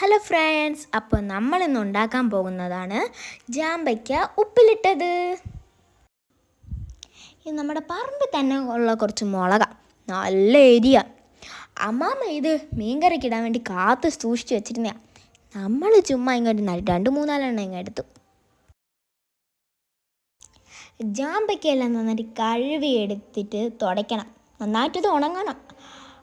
Hello friends അപ്പോൾ നമ്മൾ ഇന്ന് ഉണ്ടാക്കാൻ പോകുന്നതാണ് ജാമ്പയ്ക്ക ഉപ്പിലിട്ടത്. ഇത് നമ്മുടെ പറമ്പിൽ തന്നെ ഉള്ള കുറച്ച് മുളക. നല്ല ഏരിയ അമ്മാമ്മ ഇത് മീൻകറിക്കിടാൻ വേണ്ടി കാത്ത് സൂക്ഷിച്ച് വെച്ചിരുന്നയാ. നമ്മൾ ചുമ്മാ ഇങ്ങോട്ട് നല്ല രണ്ട് മൂന്നാലെണ്ണം ഇങ്ങ് എടുത്തു. ജാമ്പയ്ക്കയെല്ലാം നന്നായിട്ട് കഴുകി എടുത്തിട്ട് തുടയ്ക്കണം. നന്നായിട്ടത് ഉണങ്ങണം.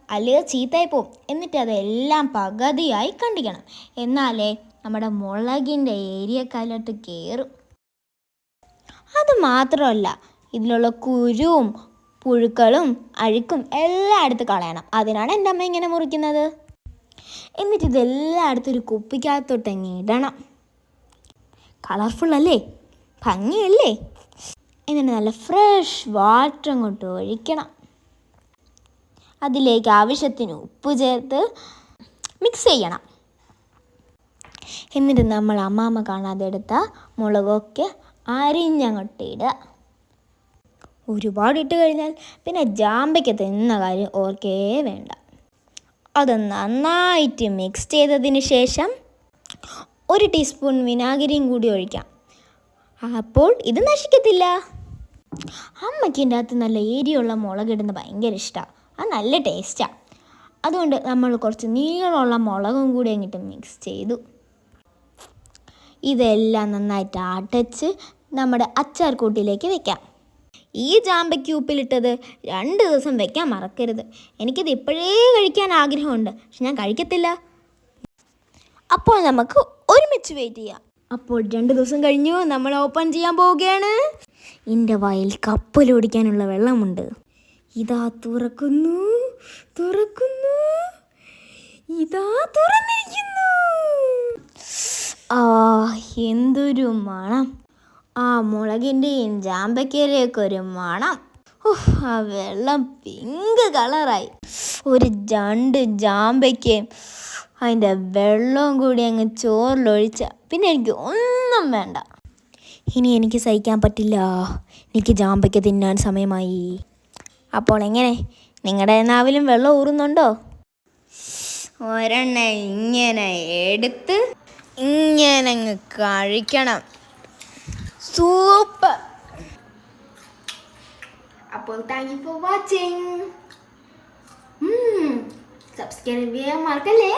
അല്ലെങ്കിൽ ചീത്തയായി പോവും എന്നിട്ട് അതെല്ലാം പകുതിയായി കണ്ടിക്കണം എന്നാലേ നമ്മുടെ മുളകിന്റെ ഏരിയക്കാലോട്ട് കയറും. അത് മാത്രമല്ല ഇതിലുള്ള കുരുവും പുഴുക്കളും അഴുക്കും എല്ലാം എടുത്ത് കളയണം. അതിനാണ് എന്റെ അമ്മ ഇങ്ങനെ മുറിക്കുന്നത്. എന്നിട്ട് ഇതെല്ലാം ഒരു കുപ്പിക്കകത്തോട്ട് അങ്ങ് ഇടണം. കളർഫുൾ അല്ലേ? ഭംഗിയല്ലേ? എന്നിട്ട് നല്ല ഫ്രഷ് വാട്ടർ അങ്ങോട്ട് ഒഴിക്കണം. അതിലേക്ക് ആവശ്യത്തിന് ഉപ്പ് ചേർത്ത് മിക്സ് ചെയ്യണം. എന്നിട്ട് നമ്മൾ അമ്മാമ്മ കാണാതെ എടുത്ത മുളകൊക്കെ അരിഞ്ഞങ്ങോട്ട് ഒരുപാട് ഇട്ട് കഴിഞ്ഞാൽ പിന്നെ ജാമ്പയ്ക്ക് തിന്ന കാര്യം ഓർക്കേ വേണ്ട. അത് നന്നായിട്ട് മിക്സ് ചെയ്തതിന് ശേഷം ഒരു ടീസ്പൂൺ വിനാഗിരിയും കൂടി ഒഴിക്കാം. അപ്പോൾ ഇത് നശിക്കത്തില്ല. അമ്മയ്ക്ക് ഇതിന്റെ അകത്ത് നല്ല ഏരിയുള്ള മുളകിടുന്ന ഭയങ്കര ഇഷ്ടമാണ് അത് നല്ല ടേസ്റ്റാണ് അതുകൊണ്ട് നമ്മൾ കുറച്ച് നീളമുള്ള മുളകും കൂടി അങ്ങോട്ട് മിക്സ് ചെയ്തു. ഇതെല്ലാം നന്നായിട്ട് അടച്ച് നമ്മുടെ അച്ചാർ കൂട്ടിലേക്ക് വെക്കാം. ഈ ജാമ്പയ്ക്ക് ഉപ്പിലിട്ടത് രണ്ട് ദിവസം വെക്കാൻ മറക്കരുത്. എനിക്കിത് ഇപ്പോഴേ കഴിക്കാൻ ആഗ്രഹമുണ്ട് പക്ഷെ ഞാൻ കഴിക്കത്തില്ല. അപ്പോൾ നമുക്ക് ഒരുമിച്ച് വെയിറ്റ് ചെയ്യാം. അപ്പോൾ രണ്ട് ദിവസം കഴിഞ്ഞു നമ്മൾ ഓപ്പൺ ചെയ്യാൻ പോവുകയാണ്. എന്റെ വയൽ കപ്പലോടിക്കാനുള്ള വെള്ളമുണ്ട്. ഇതാ തുറക്കുന്നു തുറക്കുന്നു. ഇതാ തുറന്നിരിക്കുന്നു. ആ എന്തൊരു മണം. ആ മുളകിന്റെയും ജാമ്പയ്ക്കയിലേക്ക് ഒരു മണം. ഉഫ്, ആ വെള്ളം പിങ്ക് കളറായി. ഒരു രണ്ട് ജാമ്പയ്ക്കയും അതിന്റെ വെള്ളവും കൂടി അങ്ങ് ചോറിലൊഴിച്ച പിന്നെ എനിക്ക് ഒന്നും വേണ്ട. ഇനി എനിക്ക് സഹിക്കാൻ പറ്റില്ല. എനിക്ക് ജാമ്പയ്ക്ക തിന്നാൻ സമയമായി. അപ്പോൾ എങ്ങനെ? നിങ്ങളുടെ നാവിലും വെള്ളം ഊറുന്നുണ്ടോ? ഒരെണ്ണ ഇങ്ങനെ എടുത്ത് ഇങ്ങനെ കഴിക്കണം. സൂപ്പർ. അപ്പോൾ thank you for watching. Subscribe ചെയ്യാൻ മറക്കല്ലേ?